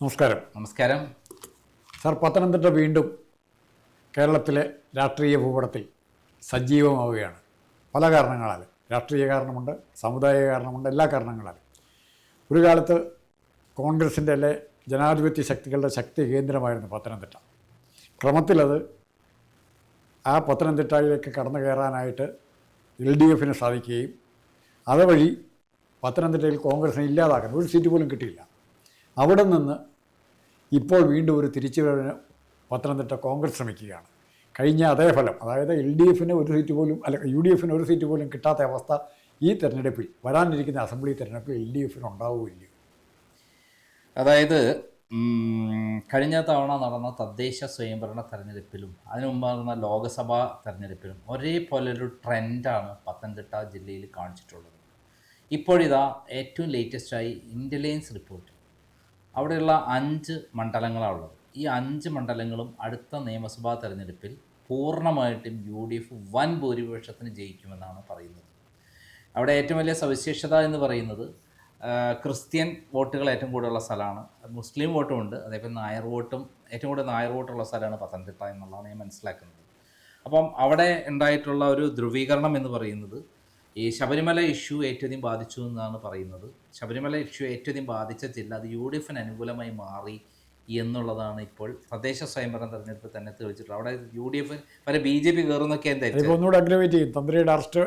നമസ്കാരം. നമസ്കാരം. സാർ പത്തനംതിട്ട വീണ്ടും കേരളത്തിലെ രാഷ്ട്രീയ ഭൂപടത്തിൽ സജീവമാവുകയാണ്. പല കാരണങ്ങളാൽ. രാഷ്ട്രീയ കാരണമുണ്ട് സമുദായ കാരണമുണ്ട് എല്ലാ കാരണങ്ങളാലും ഒരു കാലത്ത് കോൺഗ്രസിന്റെ അല്ലെ ജനാധിപത്യ ശക്തികളുടെ ശക്തി കേന്ദ്രമായിരുന്നു പത്തനംതിട്ട. ക്രമത്തിലത് ആ പത്തനംതിട്ടയിലേക്ക് കടന്നു കയറാനായിട്ട് എൽ ഡി എഫിന് സാധിക്കുകയും അതുവഴി പത്തനംതിട്ടയിൽ കോൺഗ്രസിനെ ഇല്ലാതാക്കാൻ ഒരു സീറ്റ് പോലും കിട്ടിയില്ല. അവിടെ നിന്ന് ഇപ്പോൾ വീണ്ടും ഒരു തിരിച്ചുവരവിന് പത്തനംതിട്ട കോൺഗ്രസ് ശ്രമിക്കുകയാണ്. കഴിഞ്ഞ അതേ ഫലം അതായത് എൽ ഡി എഫിന് ഒരു സീറ്റ് പോലും അല്ല യു ഡി എഫിന് ഒരു സീറ്റ് പോലും കിട്ടാത്ത അവസ്ഥ ഈ തെരഞ്ഞെടുപ്പിൽ വരാനിരിക്കുന്ന അസംബ്ലി തെരഞ്ഞെടുപ്പിൽ എൽ ഡി എഫിന് ഉണ്ടാവുകയില്ല. അതായത് കഴിഞ്ഞ തവണ നടന്ന തദ്ദേശ സ്വയംഭരണ തെരഞ്ഞെടുപ്പിലും അതിനു മുമ്പ് നടന്ന ലോക്സഭാ തെരഞ്ഞെടുപ്പിലും ഒരേപോലെ ഒരു ട്രെൻഡാണ് പത്തനംതിട്ട ജില്ലയിൽ കാണിച്ചിട്ടുള്ളത്. ഇപ്പോഴിതാ ഏറ്റവും ലേറ്റസ്റ്റായി ഇന്റലിജൻസ് റിപ്പോർട്ട് അവിടെയുള്ള അഞ്ച് മണ്ഡലങ്ങളാണ് ഉള്ളത്. ഈ അഞ്ച് മണ്ഡലങ്ങളും അടുത്ത നിയമസഭാ തെരഞ്ഞെടുപ്പിൽ പൂർണമായിട്ടും യു ഡി എഫ് വൻ ഭൂരിപക്ഷത്തിന് ജയിക്കുമെന്നാണ് പറയുന്നത്. അവിടെ ഏറ്റവും വലിയ സവിശേഷത എന്ന് പറയുന്നത് ക്രിസ്ത്യൻ വോട്ടുകൾ ഏറ്റവും കൂടുതലുള്ള സ്ഥലമാണ്. മുസ്ലിം വോട്ടും ഉണ്ട്. അതേപോലെ നായർ വോട്ടും ഏറ്റവും കൂടുതൽ നായർ വോട്ടുള്ള സ്ഥലമാണ് പത്തനംതിട്ട എന്നുള്ളതാണ് ഞാൻ മനസ്സിലാക്കുന്നത്. അപ്പം അവിടെ ഉണ്ടായിട്ടുള്ള ഒരു ധ്രുവീകരണം എന്ന് പറയുന്നത് ഈ ശബരിമല ഇഷ്യൂ ഏറ്റവും അധികം ബാധിച്ചു എന്നാണ് പറയുന്നത്. ശബരിമല ഇഷ്യൂ ഏറ്റവും അധികം ബാധിച്ച ജില്ല അത് യു ഡി എഫിന് അനുകൂലമായി മാറി എന്നുള്ളതാണ് ഇപ്പോൾ തദ്ദേശ സ്വയംഭരണ തെരഞ്ഞെടുപ്പ് തന്നെ തെളിച്ചിട്ടുള്ളത് അവിടെ യു ഡി എഫ് വരെ ബി ജെ പി കയറുന്നൊക്കെ തന്ത്രിയുടെ അറസ്റ്റ്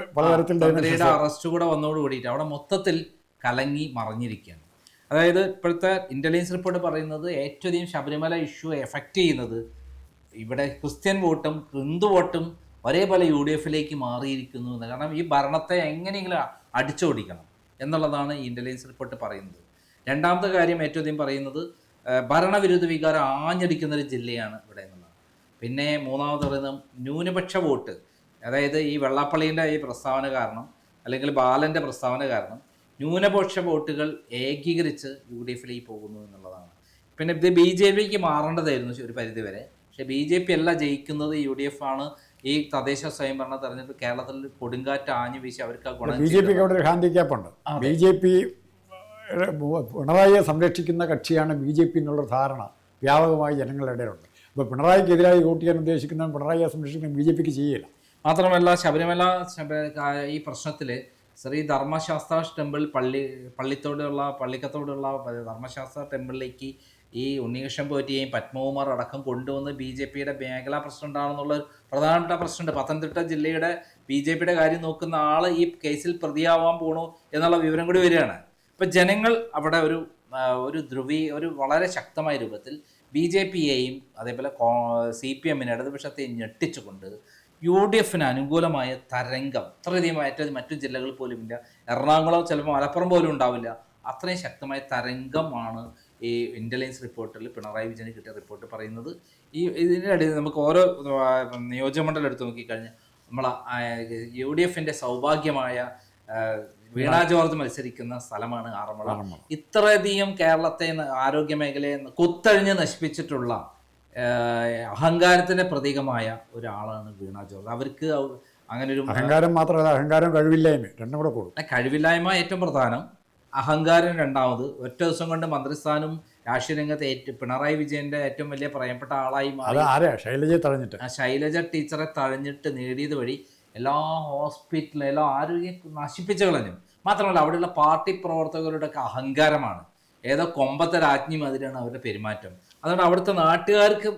തന്ത്രിയുടെ അറസ്റ്റ് കൂടെ വന്നോട് കൂടിയിട്ട് അവിടെ മൊത്തത്തിൽ കലങ്ങി മറിഞ്ഞിരിക്കുകയാണ്. അതായത് ഇപ്പോഴത്തെ ഇന്റലിജൻസ് റിപ്പോർട്ട് പറയുന്നത് ഏറ്റവും അധികം ശബരിമല ഇഷ്യൂ എഫക്റ്റ് ചെയ്യുന്നത് ഇവിടെ ക്രിസ്ത്യൻ വോട്ടും ഹിന്ദു വോട്ടും ഒരേപോലെ യു ഡി എഫിലേക്ക് മാറിയിരിക്കുന്നു എന്ന് കാരണം ഈ ഭരണത്തെ എങ്ങനെയെങ്കിലും അടിച്ചോടിക്കണം എന്നുള്ളതാണ് ഈ ഇന്റലിജൻസ് റിപ്പോർട്ട് പറയുന്നത്. രണ്ടാമത്തെ കാര്യം ഏറ്റവും അധികം പറയുന്നത് ഭരണവിരുദ്ധ വികാരം ആഞ്ഞടിക്കുന്ന ഒരു ജില്ലയാണ് ഇവിടെ എന്നുള്ളതാണ്. പിന്നെ മൂന്നാമത് പറയുന്നത് ന്യൂനപക്ഷ വോട്ട്. അതായത് ഈ വെള്ളാപ്പള്ളീന്റെ ഈ പ്രസ്താവന കാരണം അല്ലെങ്കിൽ ബാലന്റെ പ്രസ്താവന കാരണം ന്യൂനപക്ഷ വോട്ടുകൾ ഏകീകരിച്ച് യു ഡി എഫിലേക്ക് പോകുന്നു എന്നുള്ളതാണ്. പിന്നെ ഇത് ബി ജെ പിക്ക് മാറേണ്ടതായിരുന്നു ഒരു പരിധിവരെ. പക്ഷേ ബി ജെ പി അല്ല ജയിക്കുന്നത് യു ഡി എഫ് ആണ് ഈ തദ്ദേശ സ്വയംഭരണ തെരഞ്ഞെടുപ്പ് കേരളത്തിൽ കൊടുങ്കാറ്റ് ആഞ്ഞു വീശി അവർക്ക് ആ ഗുണം ബി ജെ പിക്ക് അവിടെ ഒരു ഹാൻഡിക്യാപ്പ് ഉണ്ട്. ബി ജെ പി പിണറായിയെ സംരക്ഷിക്കുന്ന കക്ഷിയാണ് ബി ജെ പി എന്നുള്ള ധാരണ വ്യാപകമായി ജനങ്ങളുടെ ഇടയിലുണ്ട്. അപ്പോൾ പിണറായിക്കെതിരായി വോട്ട് ചെയ്യാൻ ഉദ്ദേശിക്കുന്ന പിണറായിയെ സംരക്ഷിക്കുന്ന ബി ജെ പിക്ക് ചെയ്യില്ല. മാത്രമല്ല ശബരിമല ഈ പ്രശ്നത്തിൽ ശ്രീ ധർമ്മശാസ്ത്ര ടെമ്പിൾ പള്ളി പള്ളിത്തോടുള്ള പള്ളിക്കത്തോടുള്ള ധർമ്മശാസ്ത്ര ടെമ്പിളിലേക്ക് ഈ ഉണ്ണികൃഷ്ണൻ പോറ്റിയെയും പത്മകുമാർ അടക്കം കൊണ്ടുവന്ന് ബി ജെ പിയുടെ മേഖലാ പ്രസിഡന്റാണെന്നുള്ള പ്രധാനപ്പെട്ട പ്രസിഡന്റ്. പത്തനംതിട്ട ജില്ലയുടെ ബി ജെ പിയുടെ കാര്യം നോക്കുന്ന ആൾ ഈ കേസിൽ പ്രതിയാവാൻ പോണു എന്നുള്ള വിവരം കൂടി വരികയാണ്. ഇപ്പം ജനങ്ങൾ അവിടെ ഒരു ഒരു ധ്രുവീ ഒരു വളരെ ശക്തമായ രൂപത്തിൽ ബി ജെ പിയെയും അതേപോലെ സി പി എമ്മിനെ ഇടതുപക്ഷത്തെയും ഞെട്ടിച്ചുകൊണ്ട് യു ഡി എഫിന് അനുകൂലമായ തരംഗം അത്രയധികം ഏറ്റവും മറ്റു ജില്ലകളിൽ പോലും ഇല്ല. എറണാകുളം ചിലപ്പോൾ മലപ്പുറം പോലും ഉണ്ടാവില്ല. അത്രയും ശക്തമായ തരംഗമാണ് ഈ ഇന്റലിജൻസ് റിപ്പോർട്ടിൽ പിണറായി വിജയന് കിട്ടിയ റിപ്പോർട്ട് പറയുന്നത് ഈ ഇതിന്റെ അടിയിൽ നമുക്ക് ഓരോ നിയോജകമണ്ഡലം എടുത്ത് നോക്കിക്കഴിഞ്ഞാൽ നമ്മൾ യു ഡി എഫിന്റെ സൗഭാഗ്യമായ വീണ ജോർജ് മത്സരിക്കുന്ന സ്ഥലമാണ് ആറന്മുള. ഇത്രയധികം കേരളത്തെ ആരോഗ്യ മേഖലയെ കുത്തഴിഞ്ഞ് നശിപ്പിച്ചിട്ടുള്ള അഹങ്കാരത്തിന്റെ പ്രതീകമായ ഒരാളാണ് വീണ ജോർജ് അവർക്ക് അങ്ങനെ ഒരു അഹങ്കാരം മാത്രമല്ല അഹങ്കാരം കഴിവില്ലായ്മ രണ്ടും കൂടെ കൂടും. കഴിവില്ലായ്മ ഏറ്റവും പ്രധാനം. അഹങ്കാരം രണ്ടാമത്. ഒറ്റ ദിവസം കൊണ്ട് മന്ത്രിസ്ഥാനം രാഷ്ട്രീയ രംഗത്ത് ഏറ്റവും പിണറായി വിജയന്റെ ഏറ്റവും വലിയ പ്രിയപ്പെട്ട ആളായി മാറി. ശൈലജ തഴഞ്ഞിട്ട്. ശൈലജ ടീച്ചറെ തഴഞ്ഞിട്ട് നേടിയത് വഴി എല്ലാ ഹോസ്പിറ്റലും എല്ലാ ആരോഗ്യം നശിപ്പിച്ചു കളഞ്ഞു മാത്രമല്ല അവിടെയുള്ള പാർട്ടി പ്രവർത്തകരുടെ ഒക്കെ അഹങ്കാരമാണ്. ഏതോ കൊമ്പത്തെ രാജ്ഞി മാതിരിയാണ് അവരുടെ പെരുമാറ്റം. അതുകൊണ്ട് അവിടുത്തെ നാട്ടുകാർക്ക്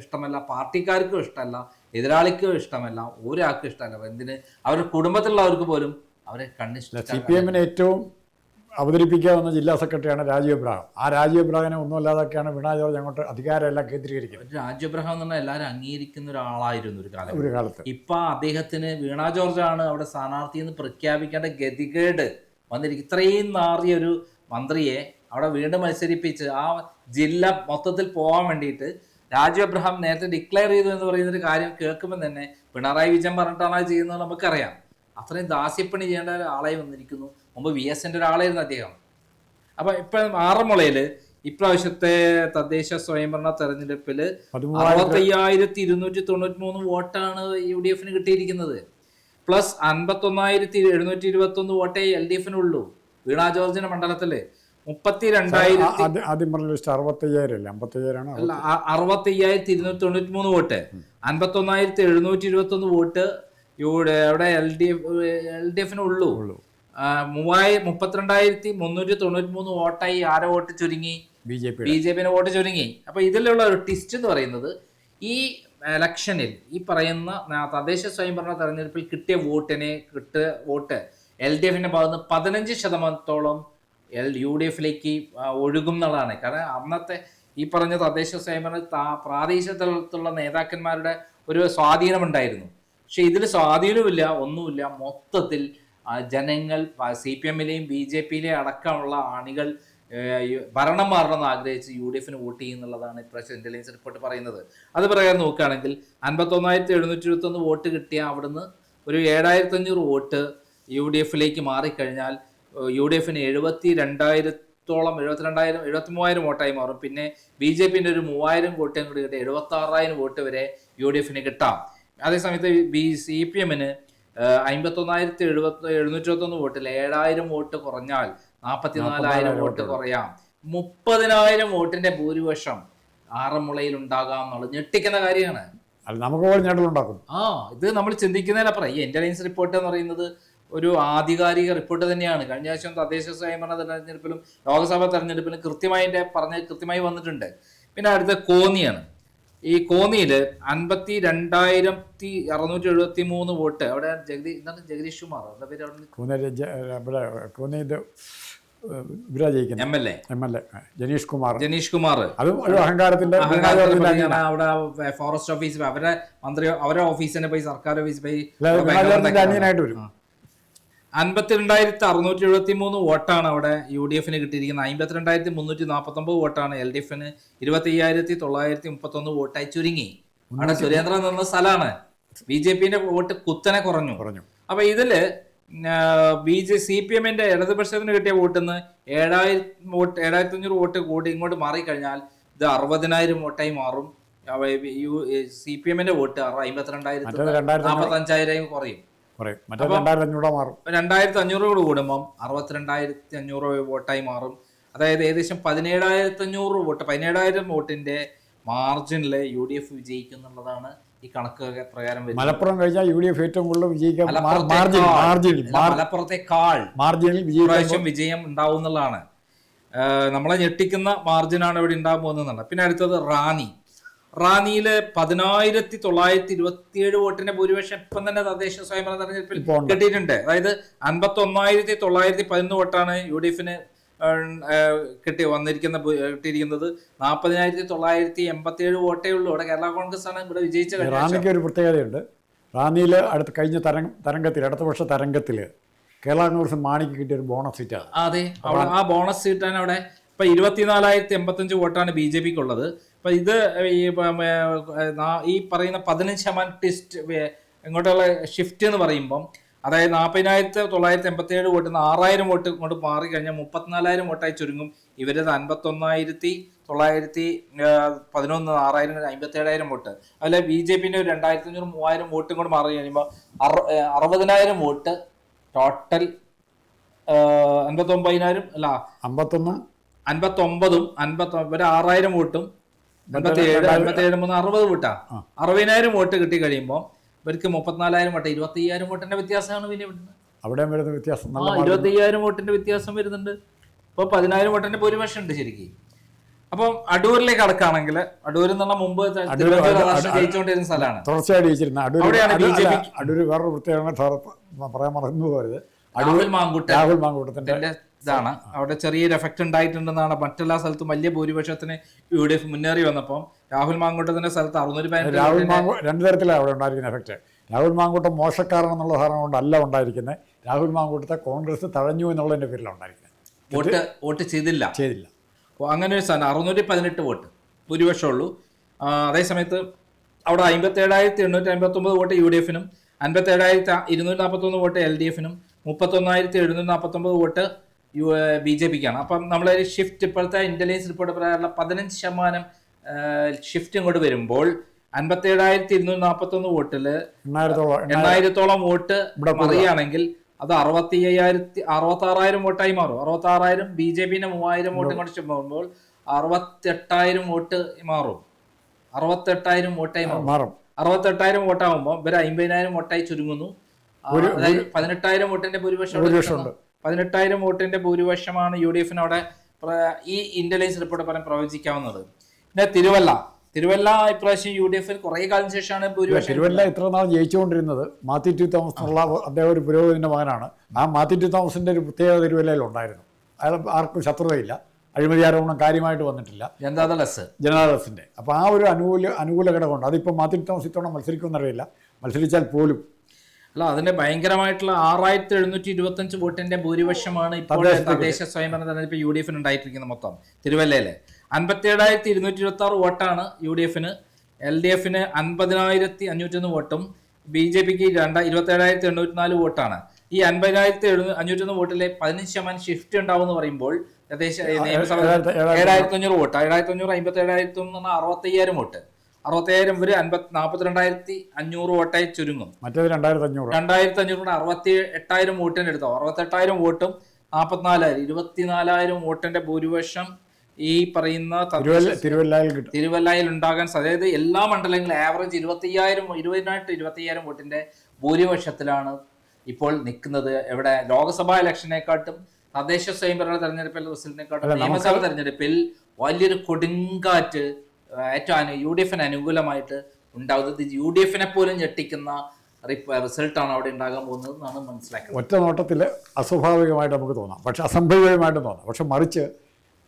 ഇഷ്ടമല്ല പാർട്ടിക്കാർക്കും ഇഷ്ടമല്ല എതിരാളിക്കും ഇഷ്ടമല്ല ഒരാൾക്കും ഇഷ്ടമല്ല. എന്തിന്? അവരുടെ കുടുംബത്തിലുള്ളവർക്ക് പോലും അവരെ സി കണ്ണിഷ്ട പി എമ്മിന് ഏറ്റവും അവതരിപ്പിക്കാവുന്ന ജില്ലാ സെക്രട്ടറിയാണ് രാജീവ് എബ്രാഹിം ആ രാജീവ് എബ്രാഹിനെ ഒന്നുമല്ലാതൊക്കെയാണ് വീണാ ജോർജ് അങ്ങോട്ട് അധികാരമെല്ലാം കേന്ദ്രീകരിക്കുന്നത്. രാജീവ് എബ്രഹാം എന്ന് പറഞ്ഞാൽ എല്ലാവരും അംഗീകരിക്കുന്ന ഒരാളായിരുന്നു ഒരു കാലം ഒരു കാലത്ത്. ഇപ്പൊ അദ്ദേഹത്തിന് വീണാ ജോർജ് ആണ് അവിടെ സ്ഥാനാർത്ഥി എന്ന് പ്രഖ്യാപിക്കേണ്ട ഗതികേട് വന്നിരിക്കും ഇത്രയും നാറിയ ഒരു മന്ത്രിയെ അവിടെ വീണ്ടും മത്സരിപ്പിച്ച് ആ ജില്ല മൊത്തത്തിൽ പോകാൻ വേണ്ടിയിട്ട് രാജു എബ്രഹാം നേരത്തെ ഡിക്ലെയർ ചെയ്തു എന്ന് പറയുന്ന ഒരു കാര്യം കേൾക്കുമ്പോൾ തന്നെ പിണറായി വിജയൻ പറഞ്ഞിട്ടാണ് ചെയ്യുന്നത് നമുക്കറിയാം. അത്രയും ദാസ്യപ്പണി ചെയ്യേണ്ട ഒരാളായി വന്നിരിക്കുന്നു. മുമ്പ് വി എസിന്റെ ഒരാളായിരുന്നു അദ്ദേഹം. അപ്പൊ ഇപ്പൊ ആറന്മുളയിൽ ഇപ്രാവശ്യത്തെ തദ്ദേശ സ്വയംഭരണ തെരഞ്ഞെടുപ്പിൽ അറുപത്തി അറുപത്തയ്യായിരത്തി ഇരുന്നൂറ്റി തൊണ്ണൂറ്റി മൂന്ന് വോട്ടാണ് യു ഡി എഫിന് കിട്ടിയിരിക്കുന്നത്. പ്ലസ് അൻപത്തൊന്നായിരത്തി എഴുന്നൂറ്റി ഇരുപത്തി ഒന്ന് വോട്ടേ എൽ ഡി എഫിനുള്ളൂ. വീണ ജോർജിന്റെ മണ്ഡലത്തിൽ. മുപ്പത്തി രണ്ടായിരത്തി ആദ്യം ആദ്യം പറഞ്ഞ ലിസ്റ്റ് അറുപത്തയ്യായിരം അല്ലേ അമ്പത്തയ്യായിരമാണ് അല്ല അ- അറുപത്തി അയ്യായിരത്തി ഇരുന്നൂറ്റി തൊണ്ണൂറ്റി മൂന്ന് വോട്ട്. അൻപത്തി ഒന്നായിരത്തി എഴുന്നൂറ്റി ഇരുപത്തി ഒന്ന് വോട്ട് ഇവിടെ അവിടെ L D F L D എഫിന് ഉള്ളു. മൂവായി മൂവായിരം മുപ്പത്തിരണ്ടായിരത്തി മുന്നൂറ്റി തൊണ്ണൂറ്റി മൂന്ന് വോട്ടായി ആരോ വോട്ട് ചുരുങ്ങി? B J P B J പിന്നെ വോട്ട് ചുരുങ്ങി. അപ്പൊ ഇതിലുള്ള ഒരു ട്വിസ്റ്റ് എന്ന് പറയുന്നത് ഈ ഇലക്ഷനിൽ ഈ പറയുന്ന തദ്ദേശ സ്വയംഭരണ തെരഞ്ഞെടുപ്പിൽ കിട്ടിയ വോട്ടിനെ കിട്ടിയ വോട്ട് എൽ ഡി എഫിന്റെ ഭാഗത്ത് പതിനഞ്ച് ശതമാനത്തോളം എൽ യു ഡി എഫിലേക്ക് ഒഴുകും എന്നുള്ളതാണ്. കാരണം അന്നത്തെ ഈ പറഞ്ഞ തദ്ദേശ സ്വയംഭരണ തലത്തിലുള്ള നേതാക്കന്മാരുടെ ഒരു സ്വാധീനമുണ്ടായിരുന്നു പക്ഷെ ഇതിൽ സ്വാധീനമില്ല ഒന്നുമില്ല. മൊത്തത്തിൽ ജനങ്ങൾ സി പി എമ്മിലെയും ബി ജെ പിയിലെയും അടക്കമുള്ള ആണികൾ ഭരണം മാറണം മാറണമെന്ന് ആഗ്രഹിച്ച് യു ഡി എഫിന് വോട്ട് ചെയ്യുന്നുള്ളതാണ് ഇപ്രാവശ്യം ഇന്റലിജൻസ് റിപ്പോർട്ട് പറയുന്നത്. അത് പ്രകാരം നോക്കുകയാണെങ്കിൽ അൻപത്തൊന്നായിരത്തി എഴുന്നൂറ്റി ഇരുപത്തൊന്ന് വോട്ട് കിട്ടിയ അവിടുന്ന് ഒരു ഏഴായിരത്തി അഞ്ഞൂറ് വോട്ട് യു ഡി എഫിലേക്ക് മാറിക്കഴിഞ്ഞാൽ യു ഡി എഫിന് എഴുപത്തി രണ്ടായിരത്തോളം എഴുപത്തിരണ്ടായിരം എഴുപത്തി മൂവായിരം വോട്ടായി മാറും. പിന്നെ ബി ജെ പിന്റെ ഒരു മൂവായിരം വോട്ടും കൂടി കിട്ടി എഴുപത്തി ആറായിരം വോട്ട് വരെ യു ഡി എഫിന് കിട്ടാം. അതേസമയത്ത് ബി സി പി എമ്മിന് അമ്പത്തൊന്നായിരത്തി എഴുപത്തി എഴുന്നൂറ്റി ഒന്ന് വോട്ടിൽ ഏഴായിരം വോട്ട് കുറഞ്ഞാൽ നാൽപ്പത്തിനാലായിരം വോട്ട് കുറയാം. മുപ്പതിനായിരം വോട്ടിന്റെ ഭൂരിപക്ഷം ആറന്മുളയിൽ ഉണ്ടാകാം എന്നുള്ളത് ഞെട്ടിക്കുന്ന കാര്യമാണ്. നമുക്ക് ഉണ്ടാക്കും. ആ ഇത് നമ്മൾ ചിന്തിക്കുന്നതിലപ്പുറം ഈ ഇന്റലിജൻസ് റിപ്പോർട്ട് എന്ന് പറയുന്നത് ഒരു ആധികാരിക റിപ്പോർട്ട് തന്നെയാണ്. കഴിഞ്ഞ ആഴ്ച തദ്ദേശ സ്വയംഭരണ തെരഞ്ഞെടുപ്പിലും ലോക്സഭാ തെരഞ്ഞെടുപ്പിലും കൃത്യമായി പറഞ്ഞ് കൃത്യമായി വന്നിട്ടുണ്ട്. പിന്നെ അടുത്ത കോന്നിയാണ്. ഈ കോന്നിയിൽ അൻപത്തി രണ്ടായിരത്തി അറുന്നൂറ്റി എഴുപത്തി മൂന്ന് വോട്ട്. അവിടെ ജഗദീ എന്താണ് ജഗദീഷ് കുമാർ. എന്താ പേര് അവിടെ? കൂന്നേരി ജ- ഇവിടെ കൂന്നി ഇത് ഇവരാ ജയിക്കുന്നത്. M L A. M L A Janish Kumar. Janish Kumar. അതും ഒരു അഹങ്കാരത്തിന്റെ. അവിടെ ഫോറസ്റ്റ് ഓഫീസ് അവരെ മന്ത്രി അവരെ ഓഫീസിനെ പോയി സർക്കാർ ഓഫീസ് പോയി അനിയനായിട്ട് വരും. അൻപത്തിരണ്ടായിരത്തി അറുന്നൂറ്റി എഴുപത്തി മൂന്ന് വോട്ടാണ് അവിടെ യു ഡി എഫിന് കിട്ടിയിരിക്കുന്നത്. അമ്പത്തിരണ്ടായിരത്തി മുന്നൂറ്റി നാൽപ്പത്തി ഒമ്പത് വോട്ടാണ് എൽ ഡി എഫിന്. ഇരുപത്തി അയ്യായിരത്തി തൊള്ളായിരത്തി മുപ്പത്തി ഒന്ന് വോട്ടായി ചുരുങ്ങി. അവിടെ സുരേന്ദ്രൻ നിന്ന സ്ഥലമാണ് ബി ജെ പിന്റെ വോട്ട് കുത്തനെ കുറഞ്ഞു. കുറഞ്ഞു. അപ്പൊ ഇതിൽ ബി ജെ സി പി എമ്മിന്റെ ഇടതുപക്ഷത്തിന് കിട്ടിയ വോട്ടിന്ന് ഏഴായിരം വോട്ട് ഏഴായിരത്തി അഞ്ഞൂറ് വോട്ട് കൂടി ഇങ്ങോട്ട് മാറിക്കഴിഞ്ഞാൽ ഇത് അറുപതിനായിരം വോട്ടായി മാറും. സി പി എമ്മിന്റെ വോട്ട് അമ്പത്തിരണ്ടായിരത്തി നാൽപ്പത്തി അഞ്ചായിരം കുറയും. പറയും. മറ്റേ രണ്ടായിരത്തി അഞ്ഞൂടെ മാറും. രണ്ടായിരത്തി അഞ്ഞൂറ് കൂടെ കൂടുമ്പം അറുപത്തിരണ്ടായിരത്തി അഞ്ഞൂറ് വോട്ടായി മാറും. അതായത് ഏകദേശം പതിനേഴായിരത്തി അഞ്ഞൂറ് വോട്ട് പതിനേഴായിരം വോട്ടിന്റെ മാർജിനിൽ യു ഡി എഫ് വിജയിക്കും എന്നുള്ളതാണ് ഈ കണക്ക് പ്രകാരം. മലപ്പുറം കഴിഞ്ഞാൽ യു ഡി എഫ് ഏറ്റവും കൂടുതൽ വിജയിക്കാൻ മലപ്പുറത്തെക്കാൾ മാർജിനിൽ പ്രാവശ്യം വിജയം ഉണ്ടാവും എന്നുള്ളതാണ് നമ്മളെ ഞെട്ടിക്കുന്ന മാർജിനാണ് ഇവിടെ ഉണ്ടാകാൻ പോകുന്നത് പിന്നെ അടുത്തത് റാന്നി. റാന്നിയിൽ പതിനായിരത്തി തൊള്ളായിരത്തി ഇരുപത്തിയേഴ് വോട്ടിന്റെ ഭൂരിപക്ഷം ഇപ്പം തന്നെ തദ്ദേശ സ്വയംഭരണ തെരഞ്ഞെടുപ്പിൽ കിട്ടിയിട്ടുണ്ട്. അതായത് അൻപത്തി ഒന്നായിരത്തി തൊള്ളായിരത്തി പതിനൊന്ന് വോട്ടാണ് യു ഡി എഫിന് കിട്ടി വന്നിരിക്കുന്ന കിട്ടിയിരിക്കുന്നത്. നാൽപ്പതിനായിരത്തി തൊള്ളായിരത്തി എൺപത്തി ഏഴ് വോട്ടേ ഉള്ളൂ. ഇവിടെ കേരള കോൺഗ്രസ് ആണ് ഇവിടെ വിജയിച്ച റാന്നിക്ക് ഒരു പ്രത്യേകതയുണ്ട്. റാന്നിയിൽ അടുത്ത കഴിഞ്ഞ തരംഗ തരംഗത്തിൽ അടുത്ത വർഷ തരംഗത്തിൽ കേരള കോൺഗ്രസ് മാണിക്ക് കിട്ടിയ ഒരു ബോണസ് സീറ്റാണ്. അതെ. അവിടെ ആ ബോണസ് സീറ്റാണ് അവിടെ. ഇപ്പൊ ഇരുപത്തിനാലായിരത്തി എൺപത്തഞ്ച് വോട്ടാണ് ബി ജെ പിക്ക് ഉള്ളത് അപ്പൊ ഇത് ഈ പറയുന്ന പതിനഞ്ച് ശതമാനം ടിസ്റ്റ് ഇങ്ങോട്ടുള്ള ഷിഫ്റ്റ് എന്ന് പറയുമ്പം അതായത് നാൽപ്പതിനായിരത്തി തൊള്ളായിരത്തി എൺപത്തി ഏഴ് വോട്ടിൽ നിന്ന് ആറായിരം വോട്ട് ഇങ്ങോട്ട് മാറി കഴിഞ്ഞാൽ മുപ്പത്തിനാലായിരം വോട്ടായി ചുരുങ്ങും. ഇവരത് അൻപത്തൊന്നായിരത്തി തൊള്ളായിരത്തി പതിനൊന്ന് ആറായിരം അമ്പത്തി ഏഴായിരം വോട്ട്. അതുപോലെ ബി ജെ പിന്റെ ഒരു രണ്ടായിരത്തി അഞ്ഞൂറ് മൂവായിരം വോട്ട് ഇങ്ങോട്ട് മാറി കഴിയുമ്പോൾ അറു- അറുപതിനായിരം വോട്ട് ടോട്ടൽ അൻപത്തൊമ്പതിനായിരം അല്ല അമ്പത്തൊന്ന്? അൻപത്തൊമ്പതും അൻപത്തി ഒരു ആറായിരം വോട്ടും മൂന്ന് അറുപത് വോട്ടാ. അറുപതിനായിരം വോട്ട് കിട്ടി കഴിയുമ്പോൾ ഇവർക്ക് മുപ്പത്തിനാലായിരം വോട്ട് ഇരുപത്തി അയ്യായിരം വോട്ടിന്റെ വ്യത്യാസമാണ് പിന്നെ വരുന്നത്. അവിടെ വരുന്ന വ്യത്യാസം നല്ല ഇരുപത്തി അയ്യായിരം വോട്ടിന്റെ വ്യത്യാസം വരുന്നുണ്ട്. ഇപ്പൊ പതിനായിരം വോട്ടിന്റെ ഭൂരിപക്ഷം ഉണ്ട് ശരിക്കും. അപ്പം അടൂരിലേക്ക് അടക്കാണെങ്കിൽ അടൂർ എന്നുള്ള മുമ്പ് ജയിച്ചുകൊണ്ടിരുന്ന സ്ഥലമാണ്. തുടർച്ചയായിട്ട് ജയിച്ചിരുന്ന. അടൂർ വേറൊരു പ്രത്യേകത പറയാൻ മറന്നു പോകരുത്. രാഹുൽ മാങ്കൂട്ടത്തിന്റെ ഇതാണ്. അവിടെ ചെറിയൊരു എഫക്ട് ഉണ്ടായിട്ടുണ്ടെന്നാണ്. മറ്റെല്ലാ സ്ഥലത്തും വലിയ ഭൂരിപക്ഷത്തിന് യു ഡി എഫ് മുന്നേറി വന്നപ്പോൾ രാഹുൽ മാങ്കൂട്ടത്തിന്റെ സ്ഥലത്ത് അറുന്നൂറ്റി പതിനെട്ട് രാഹുൽ രണ്ടു മാങ്കു രണ്ട് തരത്തിലാണ് അവിടെ ഉണ്ടായിരിക്കുന്ന എഫക്റ്റ് രാഹുൽ മാങ്കൂട്ടം മോശക്കാരൻ എന്നുള്ള ധാരണ കൊണ്ടല്ല ഉണ്ടായിരിക്കുന്നത്. രാഹുൽ മാങ്കൂട്ടത്തെ കോൺഗ്രസ് തഴഞ്ഞു എന്നുള്ളതിന്റെ പേരിലാണ് ഉണ്ടായിരിക്കുന്നത്. വോട്ട് വോട്ട് ചെയ്തില്ല. ചെയ്തില്ല. അപ്പോൾ അങ്ങനെ ഒരു സ്ഥാനം അറുന്നൂറ്റി പതിനെട്ട് വോട്ട് ഭൂരിപക്ഷമുള്ളൂ. അതേസമയത്ത് അവിടെ അമ്പത്തി ഏഴായിരത്തി എണ്ണൂറ്റി അമ്പത്തി ഒമ്പത് വോട്ട് യു ഡി എഫിനും അൻപത്തി ഏഴായിരത്തി ഇരുന്നൂറ്റി നാൽപ്പത്തൊന്ന് വോട്ട് എൽ ഡി എഫിനും മുപ്പത്തൊന്നായിരത്തി എഴുന്നൂറ്റി നാൽപ്പത്തൊമ്പത് വോട്ട് യു ബി ജെ പിക്കാണ്. അപ്പം നമ്മളൊരു ഷിഫ്റ്റ് ഇപ്പോഴത്തെ ഇന്റലിജൻസ് റിപ്പോർട്ട് പ്രകാരമുള്ള പതിനഞ്ച് ശതമാനം ഷിഫ്റ്റ് ഇങ്ങോട്ട് വരുമ്പോൾ അൻപത്തി ഏഴായിരത്തി ഇരുന്നൂറ്റി നാൽപ്പത്തൊന്ന് വോട്ടിൽ എണ്ണായിരത്തോളം വോട്ട് ഇവിടെ കൂടുക. അത് അറുപത്തി അയ്യായിരത്തി അറുപത്തി ആറായിരം വോട്ടായി മാറും. അറുപത്തി ആറായിരം ബി ജെ പിന്നെ മൂവായിരം വോട്ട് ഇങ്ങോട്ട് പോകുമ്പോൾ അറുപത്തെട്ടായിരം വോട്ട് മാറും. അറുപത്തെട്ടായിരം വോട്ടായി മാറും. അറുപത്തെട്ടായിരം വോട്ടാകുമ്പോൾ ഇവർ അമ്പതിനായിരം വോട്ടായി ചുരുങ്ങുന്നു. അതായത് പതിനെട്ടായിരം വോട്ടിന്റെ ഭൂരിപക്ഷം. പതിനെട്ടായിരം വോട്ടിന്റെ ഭൂരിപക്ഷമാണ് യു ഡി എഫിനോടെ ഈ ഇന്റലിജൻസ് റിപ്പോർട്ട് പറയാൻ പ്രവചിക്കാവുന്നത്. പിന്നെ തിരുവല്ല. തിരുവല്ല ഇപ്രാവശ്യം യു ഡി എഫിൽ കുറെ കാലം ശേഷമാണ് ഭൂരിപക്ഷം തിരുവല്ല ഇത്ര നാൾ ജയിച്ചുകൊണ്ടിരുന്നത് മാത്യു ടി തോമസ് എന്നുള്ള അദ്ദേഹം ഒരു പുരോഗതിന്റെ മകനാണ്. ആ മാത്യു ടി തോമസിന്റെ ഒരു പ്രത്യേകത തിരുവല്ലയിൽ ഉണ്ടായിരുന്നു. അയാൾ ആർക്കും ശത്രുതയില്ല. അഴിമതി ആരോപണം കാര്യമായിട്ട് വന്നിട്ടില്ല. ജനതാദളസ് ജനതാദളസിന്റെ അപ്പൊ അപ്പോൾ ആ ഒരു അനുകൂല അനുകൂല ഘടകമുണ്ട്. അതിപ്പോൾ മാത്യു ടി തോമസ് ഇത്തവണ മത്സരിക്കുമെന്നറിയില്ല മത്സരിച്ചാൽ പോലും അല്ല അതിന്റെ ഭയങ്കരമായിട്ടുള്ള ആറായിരത്തി എഴുന്നൂറ്റി ഇരുപത്തി അഞ്ച് വോട്ടിന്റെ ഭൂരിപക്ഷമാണ് ഇപ്പോൾ തദ്ദേശ സ്വയംഭരണ തെരഞ്ഞെടുപ്പ് യു ഡി എഫിന് ഉണ്ടായിട്ടിരിക്കുന്നത് മൊത്തം. തിരുവല്ലയിലെ അൻപത്തി ഏഴായിരത്തി ഇരുന്നൂറ്റി ഇരുപത്തി ആറ് വോട്ടാണ് യു ഡി എഫിന് എൽ ഡി എഫിന് അൻപതിനായിരത്തി അഞ്ഞൂറ്റൊന്ന് വോട്ടും ബി ജെ പിക്ക് രണ്ട് ഇരുപത്തി ഏഴായിരത്തി എണ്ണൂറ്റി നാല് വോട്ടാണ്. ഈ അൻപതിനായിരത്തി എഴുന്നൂ അഞ്ഞൂറ്റൊന്ന് വോട്ടിലെ പതിനഞ്ച് ശതമാനം ഷിഫ്റ്റ് ഉണ്ടാവും എന്ന് പറയുമ്പോൾ തദ്ദേശ നിയമസഭ ഏഴായിരത്തി അഞ്ഞൂറ് വോട്ട്. ഏഴായിരത്തി അഞ്ഞൂറ് അമ്പത്തി ഏഴായിരത്തി ഒന്ന് അറുപത്തി അയ്യായിരം വോട്ട്. അറുപത്തയ്യായിരം വരെ അൻപത്തി നാൽപ്പത്തിരണ്ടായിരത്തി അഞ്ഞൂറ് വോട്ടായി ചുരുങ്ങും. മറ്റേത് രണ്ടായിരത്തി അഞ്ഞൂറ് രണ്ടായിരത്തി അഞ്ഞൂറ് അറുപത്തി എട്ടായിരം വോട്ടിന് എടുത്തോ? അറുപത്തെട്ടായിരം വോട്ടും നാൽപ്പത്തിനാലായിരം ഇരുപത്തിനാലായിരം വോട്ടിന്റെ ഭൂരിപക്ഷം ഈ പറയുന്ന തിരുവല്ലായിൽ ഉണ്ടാകാൻ അതായത് എല്ലാ മണ്ഡലങ്ങളിലും ആവറേജ് ഇരുപത്തിയ്യായിരം ഇരുപതിനായിട്ട് ഇരുപത്തിയ്യായിരം വോട്ടിന്റെ ഭൂരിപക്ഷത്തിലാണ് ഇപ്പോൾ നിൽക്കുന്നത്. എവിടെ? ലോക്സഭാ ഇലക്ഷനെക്കാട്ടും തദ്ദേശ സ്വയംഭരണ തെരഞ്ഞെടുപ്പിലെ റിസൾട്ടിനെക്കാട്ടും നിയമസഭാ തെരഞ്ഞെടുപ്പിൽ വലിയൊരു കൊടുങ്കാറ്റ് ഏറ്റവും അനു യു ഡി എഫിന് അനുകൂലമായിട്ട് ഉണ്ടാവുന്നത് യു ഡി എഫിനെ പോലും ഞെട്ടിക്കുന്ന റിസൾട്ടാണ് അവിടെ ഉണ്ടാകാൻ പോകുന്നത് എന്നാണ് മനസ്സിലാക്കുന്നത്. ഒറ്റ നോട്ടത്തിൽ അസ്വാഭാവികമായിട്ട് നമുക്ക് തോന്നാം. പക്ഷെ അസംഭവികമായിട്ട് തോന്നാം. പക്ഷെ മറിച്ച്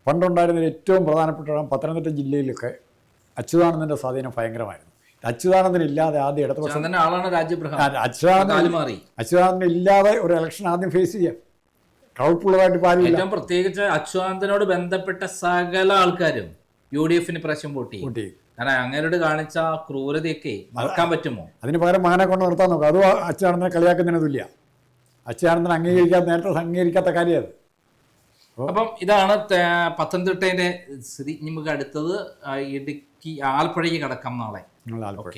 പണ്ടുണ്ടായിരുന്ന ഏറ്റവും പ്രധാനപ്പെട്ട പത്തനംതിട്ട ജില്ലയിലൊക്കെ അച്യുതാനന്ദന്റെ സ്വാധീനം ഭയങ്കരമായിരുന്നു. അച്യുതാനന്ദൻ ഇല്ലാതെ ആദ്യം ഇടതുപക്ഷം തന്നെ ആളാണ് രാജ്യം അച്യുതാനന്ദൻ അച്യുതാനന്ദൻ ഇല്ലാതെ ഒരു ഇലക്ഷൻ ആദ്യം ഫേസ് ചെയ്യാം. ആരുമില്ല. ഏറ്റവും പ്രത്യേകിച്ച് അച്യുതാനന്ദനോട് ബന്ധപ്പെട്ട സകല ആൾക്കാരും യു ഡി എഫിന് പ്രാവശ്യം വോട്ട് ചെയ്യും. കാരണം അങ്ങനോട് കാണിച്ച ആ ക്രൂരതയൊക്കെ മറക്കാൻ പറ്റുമോ? അതിന് പകരം മകനെ കൊണ്ട് നിർത്താൻ നോക്കുക അതും അച്ഛനാണെന്ന് കളിയാക്കുന്നതിന് തുല്യ അച്ഛനാണെന്ന് അംഗീകരിക്കാൻ നേരത്തെ അംഗീകരിക്കാത്ത കാര്യം അപ്പം ഇതാണ് പത്തനംതിട്ടേന്റെ സ്ഥിതി. നമുക്ക് അടുത്തത് ഇടുക്കി ആലപ്പുഴയ്ക്ക് കിടക്കാം നാളെ. ആലപ്പുഴ.